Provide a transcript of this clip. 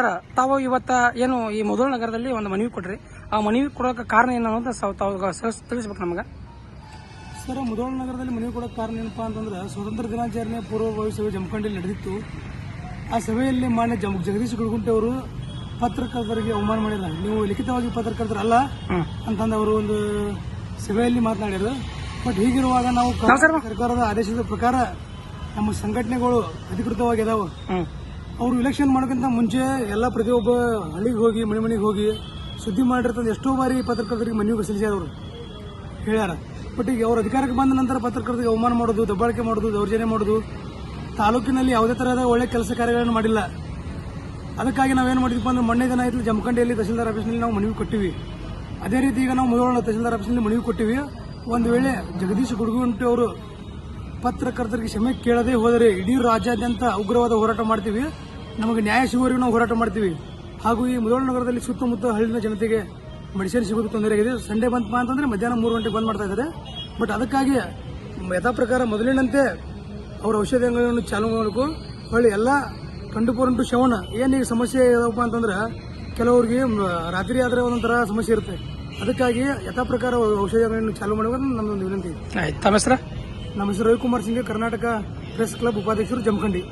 Sir ತಾವು ಇವತ್ತ ಏನು ಈ ಮೊದಲ ನಗರದಲ್ಲಿ ಒಂದು ಮನವಿ ಕೊಡ್ರಿ. ಆ ಮನವಿ ಕೊಡೋಕೆ ಕಾರಣ ಏನು ಅಂತ ತಾವು ತಿಳಿಸ್ಬೇಕು ನಮಗೆ. ಸರ್ ಮೊದಲ ನಗರದಲ್ಲಿ ಮನವಿ ಕೊಡೋಕೆ ಕಾರಣ ಏನಪ್ಪ ಅಂತಂದ್ರೆ ಸ್ವತಂತ್ರ ದಿನಾಚರಣೆ ಪೂರ್ವಭಾವಿ ಸಭೆ ಜಮಖಂಡಿಯಲ್ಲಿ ನಡೆದಿತ್ತು. ಆ ಸಭೆಯಲ್ಲಿ ಮಾನ್ಯ ಜಮ್ ಜಗದೀಶ್ ಗುಡ್ಗುಂಟೆ ಅವರು ಪತ್ರಕರ್ತರಿಗೆ ಅವಮಾನ ಮಾಡಿಲ್ಲ ನೀವು ಲಿಖಿತವಾಗಿ ಪತ್ರಕರ್ತರಲ್ಲ ಅಂತಂದು ಅವರು ಒಂದು ಸಭೆಯಲ್ಲಿ ಮಾತನಾಡಿದರು. ಬಟ್ ಹೀಗಿರುವಾಗ ನಾವು ಸರ್ಕಾರದ ಆದೇಶದ ಪ್ರಕಾರ ನಮ್ಮ ಸಂಘಟನೆಗಳು ಅಧಿಕೃತವಾಗಿ ಅದಾವ. ಹ್ಮ್. ಅವರು ಇಲೆಕ್ಷನ್ ಮಾಡೋಕ್ಕಿಂತ ಮುಂಚೆ ಎಲ್ಲ ಪ್ರತಿಯೊಬ್ಬ ಹಳ್ಳಿಗೆ ಹೋಗಿ, ಮನೆ ಮನೆಗೆ ಹೋಗಿ ಸುದ್ದಿ ಮಾಡಿರ್ತಂದು ಎಷ್ಟೋ ಬಾರಿ ಪತ್ರಕರ್ತರಿಗೆ ಮನವಿ ಸಲ್ಲಿಸ್ಯಾರ ಅವರು. ಹೇಳ್ಯಾರ. ಬಟ್ ಈಗ ಅವ್ರ ಅಧಿಕಾರಕ್ಕೆ ಬಂದ ನಂತರ ಪತ್ರಕರ್ತರಿಗೆ ಅವಮಾನ ಮಾಡೋದು, ದಬ್ಬಾಳಿಕೆ ಮಾಡೋದು, ದೌರ್ಜನ್ಯ ಮಾಡೋದು, ತಾಲೂಕಿನಲ್ಲಿ ಯಾವುದೇ ಥರದ ಒಳ್ಳೆ ಕೆಲಸ ಕಾರ್ಯಗಳನ್ನು ಮಾಡಿಲ್ಲ. ಅದಕ್ಕಾಗಿ ನಾವೇನು ಮಾಡಿದ್ವಿ ಅಂದ್ರೆ ಮೊನ್ನೆ ದಿನ ಆಯಿತು ಜಮಖಂಡಿಯಲ್ಲಿ ತಹಸೀಲ್ದಾರ್ ಆಫೀಸ್ನಲ್ಲಿ ನಾವು ಮನವಿ ಕೊಟ್ಟಿವಿ. ಅದೇ ರೀತಿ ಈಗ ನಾವು ಮುಧೋಳ ತಹಸೀಲ್ದಾರ್ ಆಫೀಸ್ನಲ್ಲಿ ಮನವಿ ಕೊಟ್ಟಿವಿ. ಒಂದು ವೇಳೆ ಜಗದೀಶ್ ಗುಡುಗುಂಟಿ ಅವರು ಪತ್ರಕರ್ತರಿಗೆ ಕ್ಷಮೆ ಕೇಳದೆ ಹೋದರೆ ಇಡೀ ರಾಜ್ಯಾದ್ಯಂತ ಉಗ್ರವಾದ ಹೋರಾಟ ಮಾಡ್ತೀವಿ. ನಮಗೆ ನ್ಯಾಯ ಸಿಗುವವರೆಗೂ ನಾವು ಹೋರಾಟ ಮಾಡ್ತೀವಿ. ಹಾಗೂ ಈ ಮುದೋಳ ನಗರದಲ್ಲಿ ಸುತ್ತಮುತ್ತ ಹಳ್ಳಿನ ಜನತೆಗೆ ಮೆಡಿಸಿನ್ ಸಿಗೋದು ತೊಂದರೆ ಆಗಿದೆ. ಸಂಡೇ ಬಂತಪ್ಪ ಅಂತಂದ್ರೆ ಮಧ್ಯಾಹ್ನ ಮೂರು ಗಂಟೆಗೆ ಬಂದ್ ಮಾಡ್ತಾ ಇದ್ದಾರೆ. ಬಟ್ ಅದಕ್ಕಾಗಿ ಯಥಾ ಪ್ರಕಾರ ಮೊದಲಿನಂತೆ ಅವರ ಔಷಧಿ ಅಂಗಡಿಗಳನ್ನು ಚಾಲೂ ಮಾಡಬೇಕು. ಹೊಳ್ಳಿ ಎಲ್ಲ ಟ್ವೆಂಟಿ ಫೋರ್ ಇಂಟು ಸೆವೆನ್ ಏನು ಈಗ ಸಮಸ್ಯೆ ಯಾವಪ್ಪ ಅಂತಂದ್ರೆ ಕೆಲವರಿಗೆ ರಾತ್ರಿ ಆದರೆ ಒಂದೊಂಥರ ಸಮಸ್ಯೆ ಇರುತ್ತೆ. ಅದಕ್ಕಾಗಿ ಯಥಾ ಪ್ರಕಾರ ಔಷಧಿ ಅಂಗಡಿಯನ್ನು ಚಾಲೂ ಮಾಡಬೇಕು ನಮ್ಮದೊಂದು ವಿನಂತಿ. ಆಯ್ತು. ತಮ್ಮ ಹೆಸರು? ನಮ್ಮ ಹೆಸರು ರವಿಕುಮಾರ್ ಸಿಂಗ್ ಕರ್ನಾಟಕ ಪ್ರೆಸ್ ಕ್ಲಬ್ ಉಪಾಧ್ಯಕ್ಷರು ಜಮಖಂಡಿ.